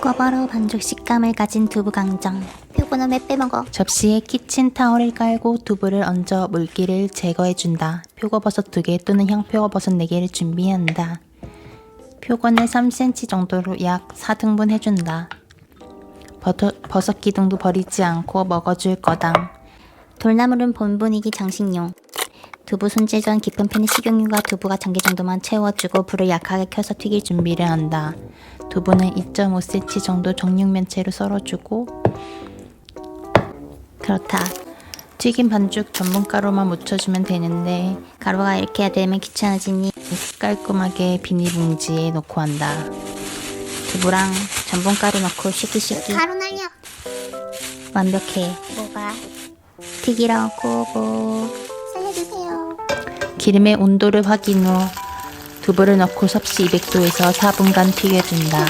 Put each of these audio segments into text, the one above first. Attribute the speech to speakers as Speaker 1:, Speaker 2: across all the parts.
Speaker 1: 꿔바로 반죽 식감을 가진 두부 강정. 표고는 왜 빼먹어?
Speaker 2: 접시에 키친 타월을 깔고 두부를 얹어 물기를 제거해준다. 표고버섯 2개 또는 향표고버섯 4개를 준비한다. 표고는 3cm 정도로 약 4등분 해준다. 버터, 버섯 기둥도 버리지 않고 먹어줄 거다.
Speaker 1: 돌나물은 본 분위기 장식용. 두부 손질 전 깊은 팬에 식용유가 두부가 잠길 정도만 채워주고 불을 약하게 켜서 튀길 준비를 한다. 두부는 2.5cm 정도 정육면체로 썰어주고 그렇다. 튀김 반죽 전분가루만 묻혀주면 되는데 가루가 이렇게 해야 되면 귀찮아지니 깔끔하게 비닐봉지에 넣고 한다. 두부랑 전분가루 넣고 쉐키쉐키
Speaker 3: 가루 날려.
Speaker 1: 완벽해.
Speaker 3: 뭐가?
Speaker 1: 튀기라고.
Speaker 2: 기름의 온도를 확인 후 두부를 넣고 섭씨 200도에서 4분간 튀겨준다.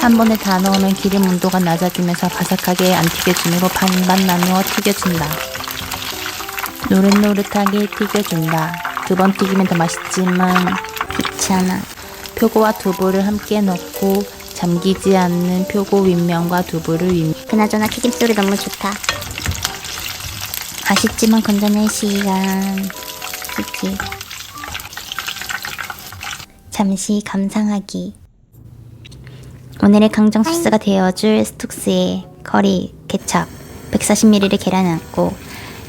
Speaker 2: 한 번에 다 넣으면 기름 온도가 낮아지면서 바삭하게 안 튀겨지므로 반반 나누어 튀겨준다. 노릇노릇하게 튀겨준다. 두 번 튀기면 더 맛있지만
Speaker 1: 귀찮아.
Speaker 2: 표고와 두부를 함께 넣고 잠기지 않는 표고 윗면과 두부를 윗
Speaker 1: 그나저나 튀김 소리 너무 좋다. 아쉽지만 건져낼 시간. 키키. 잠시 감상하기. 오늘의 강정 소스가 되어줄 스톡스에 커리, 케찹 140ml를 계란 넣고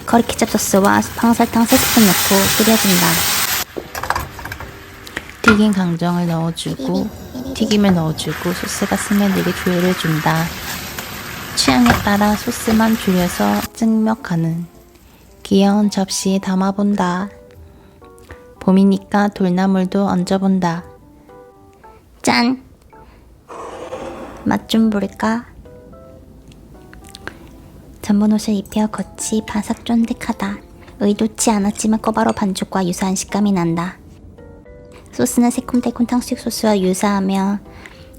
Speaker 1: 커리 케찹 소스와 황설탕 3스푼 넣고 끓여준다.
Speaker 2: 튀긴 강정을 넣어주고 튀김을 넣어주고 소스가 스며들게 조율해준다. 취향에 따라 소스만 줄여서 증명하는 귀여운 접시에 담아본다. 봄이니까 돌나물도 얹어본다.
Speaker 1: 짠! 맛 좀 볼까? 전분 옷을 입혀 겉이 바삭 쫀득하다. 의도치 않았지만 꼬바로 반죽과 유사한 식감이 난다. 소스는 새콤달콤 탕수육 소스와 유사하며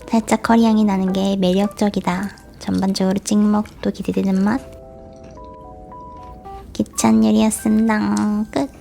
Speaker 1: 살짝 커리향이 나는 게 매력적이다. 전반적으로 찍먹도 기대되는 맛. 기찬 요리였습니다. 끝.